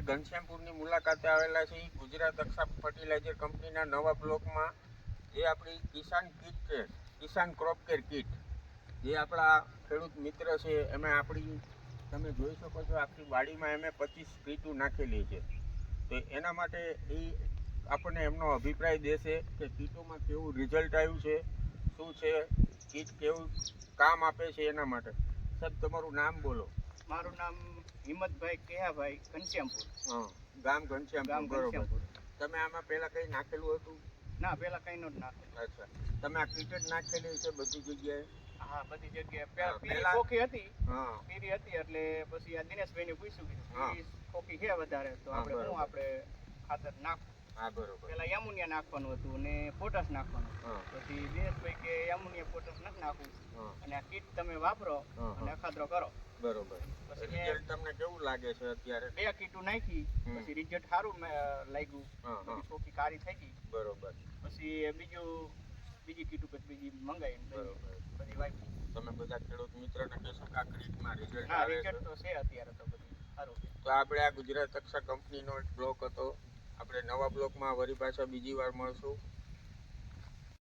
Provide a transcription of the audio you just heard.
ઘનશ્યામપુરની મુલાકાતે આવેલા છીએ. ગુજરાત અક્ષા ફર્ટિલાઇઝર કંપનીના નવા બ્લોકમાં જે આપણી કિસાન કીટ છે, કિસાન ક્રોપ કેર કીટ, જે આપણા ખેડૂત મિત્ર છે એમાં આપણી, તમે જોઈ શકો છો, આખી વાડીમાં એમે પચીસ કીટું નાખેલી છે. તો એના માટે એ આપણને એમનો અભિપ્રાય દેશે કે કીટોમાં કેવું રિઝલ્ટ આવ્યું છે, શું છે, કીટ કેવું કામ આપે છે એના માટે. સાહેબ, તમારું નામ બોલો. મારું નામ હિંમતભાઈ કેહાભાઈ ઘનશ્યામપુર. ગામ ઘનશ્યામ ઘનશ્યામપુર. તમે આમાં પહેલા કઈ નાખેલું હતું? ના પેલા કઈ નો નાખેલું. અચ્છા. તમે આ કીટ નાખેલી છે બધી જગ્યાએ? હા બધી જગ્યાએ. પહેલા- ખોખી હતી. હા. પીરી હતી એટલે પછી આ દિનેશભાઈને પૂછ્યું કે કોખી છે વધારે? તો આપણે. શું આપણે ખાતર નાખ? હા બરોબર. પેલા યમુનિયા નાખવાનું હતું ને પોટાશ નાખવાનું પછી દિનેશભાઈ કે એમોનિયા પોટાશ નથી નાખવું. અને આ કીટ તમે વાપરો અને હા. કરો. બરોબર. પછી રિઝલ્ટ તમને કેવું લાગે છે અત્યારે? બે કીટું નાખી પછી રિઝલ્ટ સારું લાગ્યું. પછી હા. કારી થઈ ગઈ. બરોબર. પછી બીજું બીજી કીટું પછી બીજી મંગાવી બરોબર. બધી વાપરી તમે બધા ખેડૂત મિત્રોને કહેશો કે આ ક્રીટમાં રિઝલ્ટ આવે છે. રિઝલ્ટ તો છે અત્યારે તો બધું. સારું તો આપણે આ ગુજરાત તક્ષા કંપનીનો એક બ્લોક હતો. આપણે નવા બ્લોકમાં વરી પાછા બીજી વાર મળશું.